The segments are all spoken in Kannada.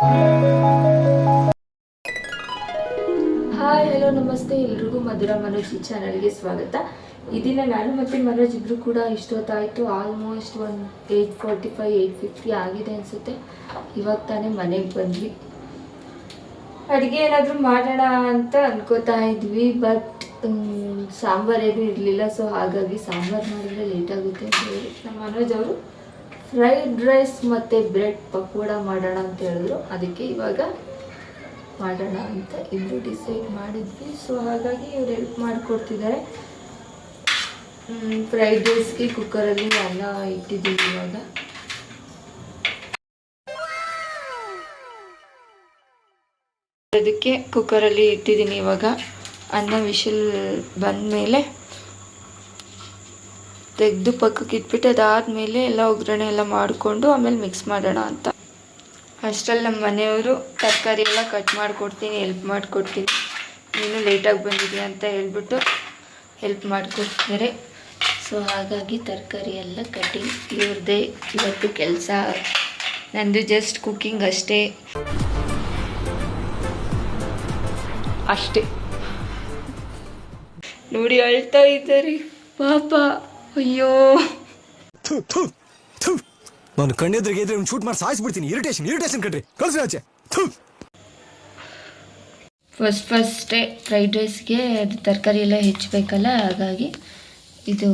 ಹಾಯ್ ಹಲೋ ನಮಸ್ತೆ. ಎಲ್ರಿಗೂ ಮಧುರಾ ಮನೋಜ್ ಈ ಚಾನಲ್ಗೆ ಸ್ವಾಗತ. ಇದನ್ನ ನಾನು ಮತ್ತೆ ಮನೋಜ್ ಇಬ್ಬರು ಕೂಡ ಇಷ್ಟೊತ್ತಾಯಿತು. ಆಲ್ಮೋಸ್ಟ್ ಒಂದು eight forty five eight fifty ಆಗಿದೆ ಅನ್ಸುತ್ತೆ. ಇವಾಗ ತಾನೇ ಮನೆಗೆ ಬಂದ್ವಿ. ಅಡುಗೆ ಏನಾದರೂ ಮಾಡೋಣ ಅಂತ ಅನ್ಕೋತಾ ಇದ್ವಿ ಬಟ್ ಸಾಂಬಾರ್ ಏನೂ ಇರಲಿಲ್ಲ. ಸೊ ಹಾಗಾಗಿ ಸಾಂಬಾರು ಮಾಡಿದ್ರೆ ಲೇಟ್ ಆಗುತ್ತೆ ಅಂತ ಹೇಳಿ ನಮ್ಮ ಮನೋಜ್ ಅವರು? ಫ್ರೈಡ್ ರೈಸ್ ಮತ್ತು ಬ್ರೆಡ್ ಪಕೋಡ ಮಾಡೋಣ ಅಂತ ಹೇಳಿದ್ರು. ಅದಕ್ಕೆ ಇವಾಗ ಮಾಡೋಣ ಅಂತ ಇಬ್ಬರು ಡಿಸೈಡ್ ಮಾಡಿದ್ವಿ. ಸೊ ಹಾಗಾಗಿ ಇವ್ರು ಹೆಲ್ಪ್ ಮಾಡಿಕೊಡ್ತಿದ್ದಾರೆ. ಫ್ರೈಡ್ ರೈಸ್ಗೆ ಕುಕ್ಕರಲ್ಲಿ ಅನ್ನ ಇಟ್ಟಿದ್ದೀವಿ ಇವಾಗ. ಅದಕ್ಕೆ ಕುಕ್ಕರಲ್ಲಿ ಇಟ್ಟಿದ್ದೀನಿ ಇವಾಗ. ಅನ್ನ ವಿಶಲ್ ಬಂದಮೇಲೆ ತೆಗೆದು ಪಕ್ಕಕ್ಕೆ ಇಟ್ಬಿಟ್ಟು ಅದಾದಮೇಲೆ ಎಲ್ಲ ಒಗ್ಗರಣೆ ಎಲ್ಲ ಮಾಡಿಕೊಂಡು ಆಮೇಲೆ ಮಿಕ್ಸ್ ಮಾಡೋಣ ಅಂತ. ಅಷ್ಟರಲ್ಲಿ ನಮ್ಮ ಮನೆಯವರು ತರಕಾರಿ ಎಲ್ಲ ಕಟ್ ಮಾಡಿಕೊಡ್ತೀನಿ ಹೆಲ್ಪ್ ಮಾಡಿಕೊಡ್ತೀನಿ. ನೀನು ಲೇಟಾಗಿ ಬಂದಿದ್ಯಾ ಅಂತ ಹೇಳ್ಬಿಟ್ಟು ಹೆಲ್ಪ್ ಮಾಡಿಕೊಡ್ತಾರೆ ಸೊ ಹಾಗಾಗಿ ತರಕಾರಿ ಎಲ್ಲ ಕಟಿಂಗ್ ಇವ್ರದ್ದೇ ಇವತ್ತು ಕೆಲಸ. ನಂದು ಜಸ್ಟ್ ಕುಕ್ಕಿಂಗ್ ಅಷ್ಟೇ. ಅಷ್ಟೇ. ನೋಡಿ ಅಳ್ತಾ ಇದ್ದಾರೆ. ಪಾಪ. ಅಯ್ಯೋ. ನಾನು ಕಣ್ಣೆದ್ರಿಗೆ ಇದ್ರೆ ಶೂಟ್ ಮಾಡಿ ಸಾಯಿಸ್ಬಿಡ್ತೀನಿ ಇರಿಟೇಷನ್ ಇರಿಟೇಷನ್ ಕಣ್ರಿ. ಕಳ್ಸಿ ಆಚೆ. ಫಸ್ಟ್ ಫಸ್ಟೇ ಫ್ರೈಡ್ ರೈಸ್ಗೆ ಅದು ತರಕಾರಿ ಎಲ್ಲ ಹೆಚ್ಚಬೇಕಲ್ಲ ಹಾಗಾಗಿ ಇದು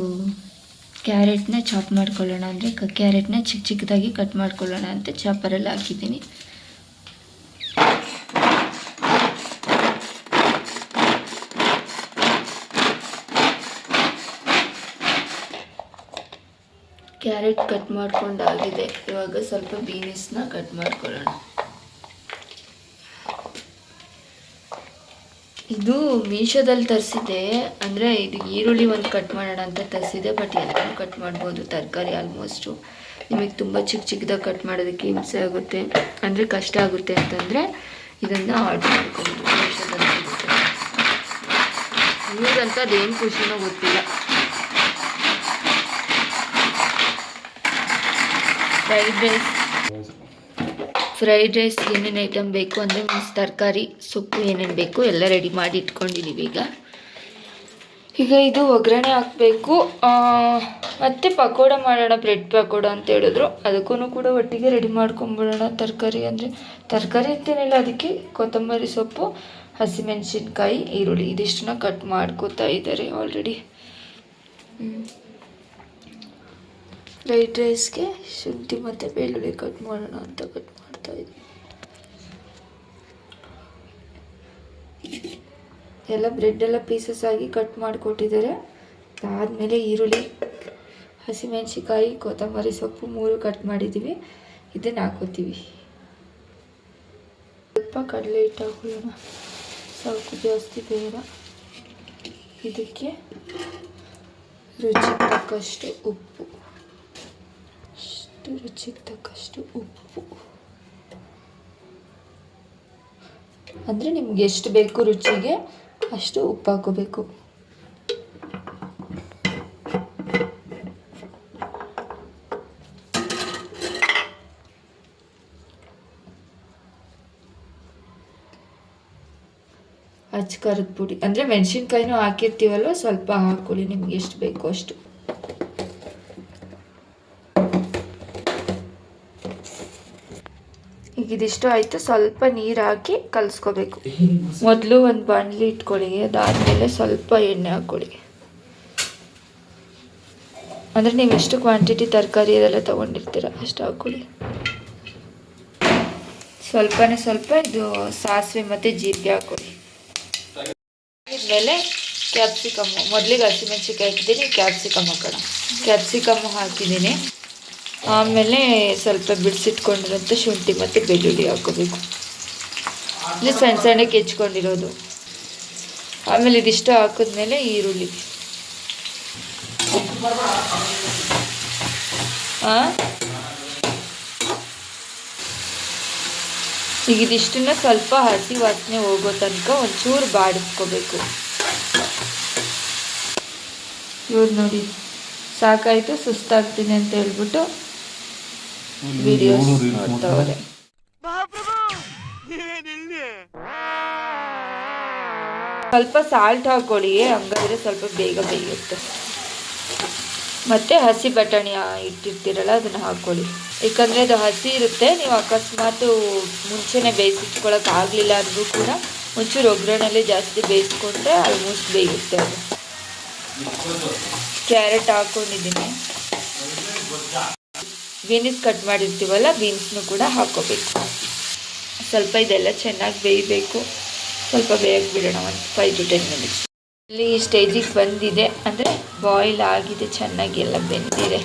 ಕ್ಯಾರೆಟ್ನ ಚಾಪ್ ಮಾಡ್ಕೊಳ್ಳೋಣ ಅಂದರೆ ಕ್ಯಾರೆಟ್ನ ಚಿಕ್ಕ ಚಿಕ್ಕದಾಗಿ ಕಟ್ ಮಾಡ್ಕೊಳ್ಳೋಣ ಅಂತ ಚಾಪರಲ್ಲಿ ಹಾಕಿದ್ದೀನಿ. ಕ್ಯಾರೆಟ್ ಕಟ್ ಮಾಡ್ಕೊಂಡಾಗಿದೆ. ಇವಾಗ ಸ್ವಲ್ಪ ಬೀನಿಸ್ನ ಕಟ್ ಮಾಡ್ಕೊಳ್ಳೋಣ. ಇದು ಮೀಶೋದಲ್ಲಿ ತರಿಸಿದೆ. ಅಂದರೆ ಇದು ಈರುಳ್ಳಿ ಒಂದು ಕಟ್ ಮಾಡೋಣ ಅಂತ ತರಿಸಿದೆ ಬಟ್ ಎಲ್ಲನೂ ಕಟ್ ಮಾಡ್ಬೋದು. ತರಕಾರಿ ಆಲ್ಮೋಸ್ಟು ನಿಮಗೆ ತುಂಬ ಚಿಕ್ಕ ಚಿಕ್ಕದಾಗಿ ಕಟ್ ಮಾಡೋದಕ್ಕೆ ಹಿಂಸೆ ಆಗುತ್ತೆ. ಅಂದರೆ ಕಷ್ಟ ಆಗುತ್ತೆ ಅಂತಂದರೆ ಇದನ್ನು ಆರ್ಡರ್ ಮಾಡ್ಕೊಬೋದು ಮೀಶೋದಲ್ಲಿ ಇವ್ರಿಗಂತ ಅದೇನು ಖುಷಿನೋ ಗೊತ್ತಿಲ್ಲ. ಫ್ರೈಡ್ ರೈಸ್ ಫ್ರೈಡ್ ರೈಸ್ ಏನೇನು ಐಟಮ್ ಬೇಕು ಅಂದರೆ ಮೀನ್ಸ್ ತರಕಾರಿ, ಸೊಪ್ಪು ಏನೇನು ಬೇಕು ಎಲ್ಲ ರೆಡಿ ಮಾಡಿ ಇಟ್ಕೊಂಡಿದ್ದೀವಿ ಈಗ. ಈಗ ಇದು ಒಗ್ಗರಣೆ ಹಾಕಬೇಕು. ಮತ್ತು ಪಕೋಡ ಮಾಡೋಣ ಬ್ರೆಡ್ ಪಕೋಡ ಅಂತ ಹೇಳಿದ್ರು. ಅದಕ್ಕೂ ಕೂಡ ಒಟ್ಟಿಗೆ ರೆಡಿ ಮಾಡ್ಕೊಂಬಿಡೋಣ ತರಕಾರಿ ಅಂದರೆ. ತರಕಾರಿ ಅಂತೇನಿಲ್ಲ, ಅದಕ್ಕೆ ಕೊತ್ತಂಬರಿ ಸೊಪ್ಪು, ಹಸಿಮೆಣಸಿನ್ಕಾಯಿ, ಈರುಳ್ಳಿ. ಇದಿಷ್ಟನ್ನ ಕಟ್ ಮಾಡ್ಕೋತಾ ಇದ್ದಾರೆ ಆಲ್ರೆಡಿ ಫ್ರೈಡ್ ರೈಸ್ಗೆ ಶುಂಠಿ ಮತ್ತು ಬೆಳ್ಳುಳ್ಳಿ ಕಟ್ ಮಾಡೋಣ ಅಂತ ಕಟ್ ಮಾಡ್ತಾ ಇದ್ದೀನಿ ಎಲ್ಲ ಬ್ರೆಡ್ ಎಲ್ಲ ಪೀಸಸ್ ಆಗಿ ಕಟ್ ಮಾಡಿಕೊಟ್ಟಿದ್ದಾರೆ. ಅದಾದಮೇಲೆ ಈರುಳ್ಳಿ ಹಸಿಮೆಣ್ಸಿಕಾಯಿ ಕೊತ್ತಂಬರಿ ಸೊಪ್ಪು ಮೂರು ಕಟ್ ಮಾಡಿದ್ದೀವಿ. ಇದನ್ನು ಹಾಕೋತೀವಿ ಸ್ವಲ್ಪ ಕಡಲೆ ಹಿಟ್ಟು ಹಾಕೊಳ್ಳೋಣ. ಸ್ವಲ್ಪ ಜಾಸ್ತಿ ಬೇಡ ಇದಕ್ಕೆ ರುಚಿ ತಕ್ಕಷ್ಟು ಉಪ್ಪು. ರುಚಿಗೆ ತಕ್ಕಷ್ಟು ಉಪ್ಪು. ಅಂದರೆ ನಿಮ್ಗೆ ಎಷ್ಟು ಬೇಕು ರುಚಿಗೆ, ಅಷ್ಟು ಉಪ್ಪು ಹಾಕೋಬೇಕು ಅಚ್ಚ ಖಾರದ ಪುಡಿ. ಅಂದರೆ ಮೆಣಸಿನ್ಕಾಯಿನೂ ಹಾಕಿರ್ತೀವಲ್ವ? ಸ್ವಲ್ಪ ಹಾಕ್ಕೊಳ್ಳಿ, ನಿಮ್ಗೆ ಎಷ್ಟು ಬೇಕೋ ಅಷ್ಟು. ಇದಿಷ್ಟು ಆಯಿತು. ಸ್ವಲ್ಪ ನೀರು ಹಾಕಿ ಕಲಿಸ್ಕೋಬೇಕು ಮೊದಲು ಒಂದು ಬಾಣಲಿ ಇಟ್ಕೊಳ್ಳಿ. ಅದಾದಮೇಲೆ ಸ್ವಲ್ಪ ಎಣ್ಣೆ ಹಾಕ್ಕೊಳ್ಳಿ. ಅಂದರೆ ನೀವು ಎಷ್ಟು ಕ್ವಾಂಟಿಟಿ ತರಕಾರಿ ಅದೆಲ್ಲ ತೊಗೊಂಡಿರ್ತೀರ ಅಷ್ಟು ಹಾಕ್ಕೊಳ್ಳಿ. ಸ್ವಲ್ಪನೇ ಸ್ವಲ್ಪ ಇದು ಸಾಸಿವೆ ಮತ್ತು ಜೀರಿಗೆ ಹಾಕ್ಕೊಳ್ಳಿ. ಇದ್ಮೇಲೆ ಕ್ಯಾಪ್ಸಿಕಮ್ಮು ಮೊದಲಿಗೆ ಹಸಿಮೆಣ್ಸಿಕಾಯಿ ಹಾಕಿದ್ದೀನಿ. ಕ್ಯಾಪ್ಸಿಕಮ್ ಹಾಕೋಣ. ಕ್ಯಾಪ್ಸಿಕಮ್ ಹಾಕಿದ್ದೀನಿ. ಆಮೇಲೆ ಸ್ವಲ್ಪ ಬಿಡಿಸಿಟ್ಕೊಂಡಿರೋಂಥ ಶುಂಠಿ ಮತ್ತು ಬೆಳ್ಳುಳ್ಳಿ ಹಾಕೋಬೇಕು. ಇದು ಸಣ್ಣ ಸಣ್ಣಕ್ಕೆ ಹೆಚ್ಕೊಂಡಿರೋದು. ಆಮೇಲೆ ಇದಿಷ್ಟು ಹಾಕಿದ್ಮೇಲೆ ಈರುಳ್ಳಿ. ಹಾಂ ಈಗ ಇದಿಷ್ಟನ್ನ ಸ್ವಲ್ಪ ಹಸಿ ವಾಸನೆ ಹೋಗೋ ತನಕ ಒಂಚೂರು ಬಾಡಿಸ್ಕೋಬೇಕು. ಇವ್ರು ನೋಡಿ, ಸಾಕಾಯಿತು, ಸುಸ್ತಾಗ್ತೀನಿ ಅಂತ ಹೇಳ್ಬಿಟ್ಟು ವಿಡಿಯೋಸ್ ನೋಡ್ತಾವ್ರೆ ಸ್ವಲ್ಪ ಸಾಲ್ಟ್ ಹಾಕೊಳ್ಳಿ ಹಂಗಾದ್ರೆ ಸ್ವಲ್ಪ ಬೇಗ ಬೇಯುತ್ತೆ. ಮತ್ತೆ ಹಸಿ ಬಟಾಣಿ ಇಟ್ಟಿರ್ತೀರಲ್ಲ ಅದನ್ನ ಹಾಕೊಳ್ಳಿ. ಯಾಕಂದ್ರೆ ಅದು ಹಸಿ ಇರುತ್ತೆ ನೀವು ಅಕಸ್ಮಾತ್ ಮುಂಚೆನೆ ಬೇಯಿಸಿಟ್ಕೊಳಕ್ ಆಗ್ಲಿಲ್ಲ ಅಂದ್ರೂ ಕೂಡ ಒಂಚೂರು ಒಗ್ಗರಣೆಯಲ್ಲಿ ಜಾಸ್ತಿ ಬೇಯಿಸ್ಕೊಂಡ್ರೆ ಆಲ್ಮೋಸ್ಟ್ ಬೇಯುತ್ತೆ ಅದು. ಕ್ಯಾರೆಟ್ ಹಾಕೊಂಡಿದ್ದೀನಿ. ಬೀನ್ಸ್ ಕಟ್ ಮಾಡಿರ್ತೀವಲ್ಲ ಬೀನ್ಸ್ನು ಕೂಡ ಹಾಕೋಬೇಕು. ಸ್ವಲ್ಪ ಇದೆಲ್ಲ ಚೆನ್ನಾಗಿ ಬೇಯಬೇಕು. ಸ್ವಲ್ಪ ಬೇಯಕ್ಕೆ ಬಿಡೋಣ ಒಂದು ಫೈವ್ ಟು ಟೆನ್ ಮಿನಿಟ್ಸ್ ಇಲ್ಲಿ ಸ್ಟೇಜಿಗೆ ಬಂದಿದೆ. ಅಂದರೆ ಬಾಯ್ಲ್ ಆಗಿದೆ, ಚೆನ್ನಾಗಿ ಎಲ್ಲ ಬೆಂದಿದೆ.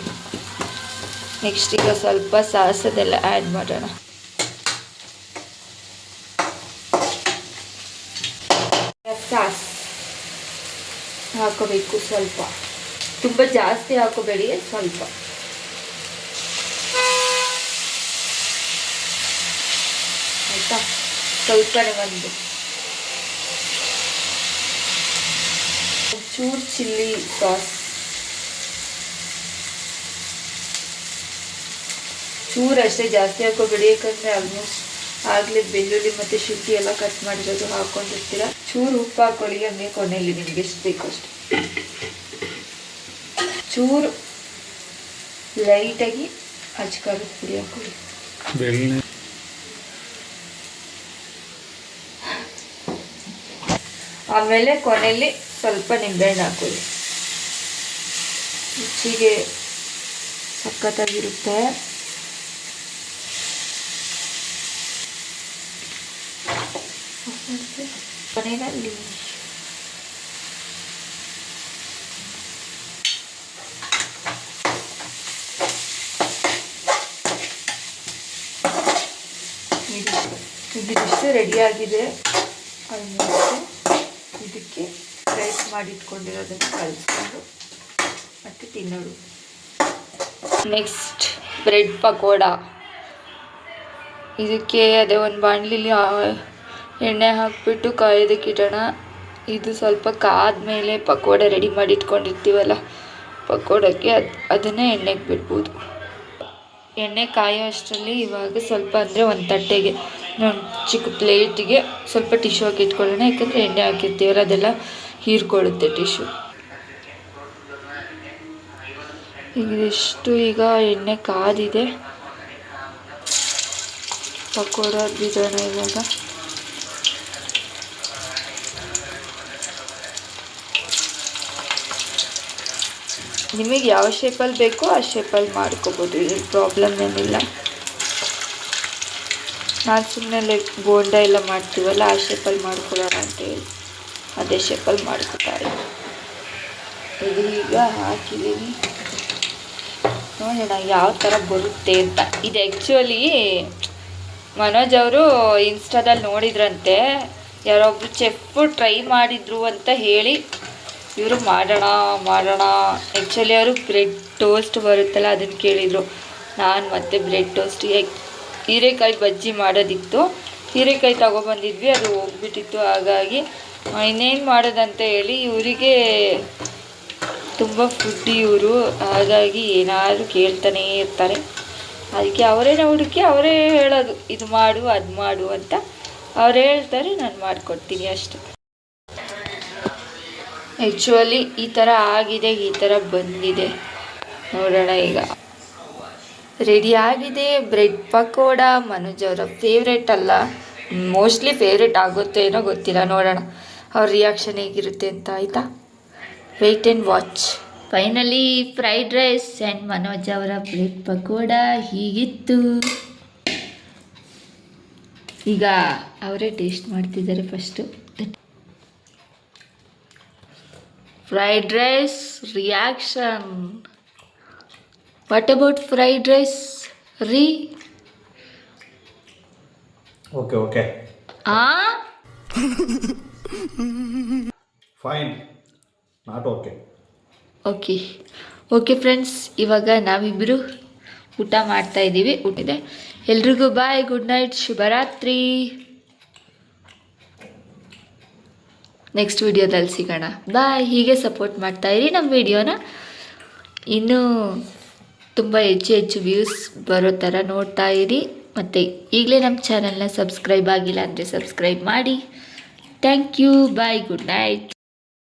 ನೆಕ್ಸ್ಟ್ ಈಗ ಸ್ವಲ್ಪ ಸಾಸದೆಲ್ಲ ಆ್ಯಡ್ ಮಾಡೋಣ. ಸಾಸ್ ಹಾಕೋಬೇಕು ಸ್ವಲ್ಪ. ತುಂಬ ಜಾಸ್ತಿ ಹಾಕೋಬೇಡಿ, ಸ್ವಲ್ಪ. ಆಯಿತಾ ಸ್ವಲ್ಪನೇ ಬಂದು ಚೂರು ಚಿಲ್ಲಿ ಸಾಸ್. ಚೂರು ಅಷ್ಟೇ ಜಾಸ್ತಿ ಹಾಕೋಬೇಡಿ, ಯಾಕಂದರೆ ಆಲ್ಮೋಸ್ಟ್ ಆಗಲೇ ಬೆಳ್ಳುಳ್ಳಿ ಮತ್ತು ಶುಂಠಿ ಎಲ್ಲ ಕಟ್ ಮಾಡಿರೋದು ಹಾಕೊಂಡಿರ್ತೀರ. ಚೂರು ಉಪ್ಪು ಹಾಕೊಳ್ಳಿ ಹಂಗೆ ಕೊನೆಯಲ್ಲಿ ನಿಮಗೆ ಎಷ್ಟು ಬೇಕು ಅಷ್ಟು. ಚೂರು ಲೈಟಾಗಿ ಹಚ್ಕಾರದ ಪುಡಿ ಹಾಕೊಳ್ಳಿ. ಆಮೇಲೆ ಕೊನೆಯಲ್ಲಿ ಸ್ವಲ್ಪ ನಿಂಬೆಹಣ್ಣು ಹಾಕೊಳ್ಳಿ. ರುಚಿಗೆ ಸಖತ್ತಾಗಿರುತ್ತೆ. ಕೊನೆಯಲ್ಲಿ ಇದಿಷ್ಟು ರೆಡಿ ರೆಡಿಯಾಗಿದೆ ಆಲ್ಮೋಸ್ಟ್ ಇದಕ್ಕೆ ರೈಸ್ ಮಾಡಿಟ್ಕೊಂಡಿರೋದನ್ನು ಕಲಿಸ್ಕೊಂಡು ಮತ್ತು ತಿನ್ನೋದು. Next bread pakoda. ಇದಕ್ಕೆ ಅದೇ ಒಂದು ಬಾಣಲಿಲಿ ಎಣ್ಣೆ ಹಾಕಿಬಿಟ್ಟು ಕಾಯೋದಕ್ಕೆ ಇಡೋಣ. ಇದು ಸ್ವಲ್ಪ ಕಾದ್ಮೇಲೆ ಪಕೋಡ ರೆಡಿ ಮಾಡಿ ಇಟ್ಕೊಂಡಿರ್ತೀವಲ್ಲ ಪಕೋಡಕ್ಕೆ ಅದು, ಅದನ್ನೇ ಎಣ್ಣೆಗೆ ಬಿಡ್ಬೋದು. ಎಣ್ಣೆ ಕಾಯೋ ಅಷ್ಟರಲ್ಲಿ ಇವಾಗ ಸ್ವಲ್ಪ ಅಂದರೆ ಒಂದು ತಟ್ಟೆಗೆ ಚಿಕ್ಕ ಪ್ಲೇಟಿಗೆ ಸ್ವಲ್ಪ ಟಿಶ್ಯೂ ಹಾಕಿ ಇಟ್ಕೊಳ್ಳೋಣ, ಯಾಕಂದರೆ ಎಣ್ಣೆ ಹಾಕಿರ್ತೀವಲ್ಲ, ಅದೆಲ್ಲ ಹೀರ್ಕೊಳ್ಳುತ್ತೆ ಟಿಶ್ಯೂ. ಇದಿಷ್ಟು ಈಗ ಎಣ್ಣೆ ಕಾದಿದೆ. ಪಕೋಡ ಬಿಡೋಣ ಇವಾಗ. ನಿಮಗೆ ಯಾವ ಶೇಪಲ್ಲಿ ಬೇಕೋ ಆ ಶೇಪಲ್ಲಿ ಮಾಡ್ಕೋಬೋದು ಇದ್ರ ಪ್ರಾಬ್ಲಮ್ ಏನಿಲ್ಲ. ನಾನು ಸುಮ್ಮನೆ ಲೈಕ್ ಬೋಂಡ ಎಲ್ಲ ಮಾಡ್ತೀವಲ್ಲ, ಆ ಶೇಪಲ್ಲಿ ಮಾಡ್ಕೊಳ್ಳೋಣ ಅಂತ ಹೇಳಿ. ಅದೇ ಶೇಪಲ್ಲಿ ಮಾಡ್ಕೊತಾರೆ. ಇದು ಈಗ ಹಾಕಿದ್ದೀನಿ. ನೋಡೋಣ ಯಾವ ಥರ ಬರುತ್ತೆ ಅಂತ. ಇದು ಆ್ಯಕ್ಚುಲಿ ಮನೋಜ್ ಅವರು ಇನ್ಸ್ಟಾದಲ್ಲಿ ನೋಡಿದ್ರಂತೆ ಯಾರೊಬ್ರು ಚೆಪ್ಪು ಟ್ರೈ ಮಾಡಿದ್ರು ಅಂತ ಹೇಳಿ, ಇವರು ಮಾಡೋಣ ಮಾಡೋಣ. ಆ್ಯಕ್ಚುಲಿ ಅವರು ಬ್ರೆಡ್ ಟೋಸ್ಟ್ ಬರುತ್ತಲ್ಲ ಅದನ್ನು ಕೇಳಿದರು. ನಾನು ಮತ್ತೆ ಬ್ರೆಡ್ ಟೋಸ್ಟ್ ಹೀರೆಕಾಯಿ ಬಜ್ಜಿ ಮಾಡೋದಿತ್ತು. ಹೀರೆಕಾಯಿ ತಗೊಬಂದಿದ್ವಿ, ಅದು ಹೋಗ್ಬಿಟ್ಟಿತ್ತು. ಹಾಗಾಗಿ ಇನ್ನೇನು ಮಾಡೋದಂತ ಹೇಳಿ, ಇವರಿಗೆ ತುಂಬ ಫುಡ್ ಇವರು. ಹಾಗಾಗಿ ಏನಾದರೂ ಕೇಳ್ತಾನೇ ಇರ್ತಾರೆ. ಅದಕ್ಕೆ ಅವರೇನೆ ಹುಡುಕಿ ಅವರೇ ಹೇಳೋದು, ಇದು ಮಾಡು, ಅದು ಮಾಡು ಅಂತ. ಅವ್ರು ಹೇಳ್ತಾರೆ, ನಾನು ಮಾಡಿಕೊಡ್ತೀನಿ ಅಷ್ಟೆ. ಆ್ಯಕ್ಚುಲಿ ಈ ಥರ ಆಗಿದೆ, ಈ ಥರ ಬಂದಿದೆ. ನೋಡೋಣ ಈಗ. ರೆಡಿ ಆಗಿದೆ. ಬ್ರೆಡ್ ಪಕೋಡ, ಮನೋಜ್ ಅವರ ಫೇವ್ರೇಟ್ ಅಲ್ಲ. ಮೋಸ್ಟ್ಲಿ ಫೇವ್ರೇಟ್ ಆಗುತ್ತೆ ಏನೋ ಗೊತ್ತಿಲ್ಲ, ನೋಡೋಣ. ಅವ್ರ ರಿಯಾಕ್ಷನ್ ಹೇಗಿರುತ್ತೆ ಅಂತ ಆಯಿತಾ? Wait and watch finally fried rice and Manoj ಅವರ ಬ್ರೆಡ್ ಪಕೋಡ ಹೀಗಿತ್ತು. ಈಗ ಅವರೇ ಟೇಸ್ಟ್ ಮಾಡ್ತಿದ್ದಾರೆ first fried rice reaction what about fried rice ರೀ ಓಕೆ ಓಕೆ ಆ fine not okay okay okay friends ಇವಾಗ ನಾವಿಬ್ಬರು ಊಟ ಮಾಡ್ತಾ ಇದ್ದೀವಿ. ಊಟ ಇದೆ. ಎಲ್ರಿಗೂ ಬಾಯ್ ಗುಡ್ ನೈಟ್ ಶುಭರಾತ್ರಿ. ನೆಕ್ಸ್ಟ್ ವಿಡಿಯೋದಲ್ಲಿ ಸಿಗೋಣ. ಬಾಯ್ ಹೀಗೆ ಸಪೋರ್ಟ್ ಮಾಡ್ತಾ ಇರಿ. ನಮ್ಮ ವಿಡಿಯೋನ ಇನ್ನೂ ತುಂಬ ಹೆಚ್ಚು ಹೆಚ್ಚು ವ್ಯೂಸ್ ಬರೋ ಥರ ನೋಡ್ತಾ ಇರಿ. ಮತ್ತು ಈಗಲೇ ನಮ್ಮ ಚಾನಲ್ನ ಸಬ್ಸ್ಕ್ರೈಬ್ ಆಗಿಲ್ಲ ಅಂದರೆ ಸಬ್ಸ್ಕ್ರೈಬ್ ಮಾಡಿ. Thank you bye good night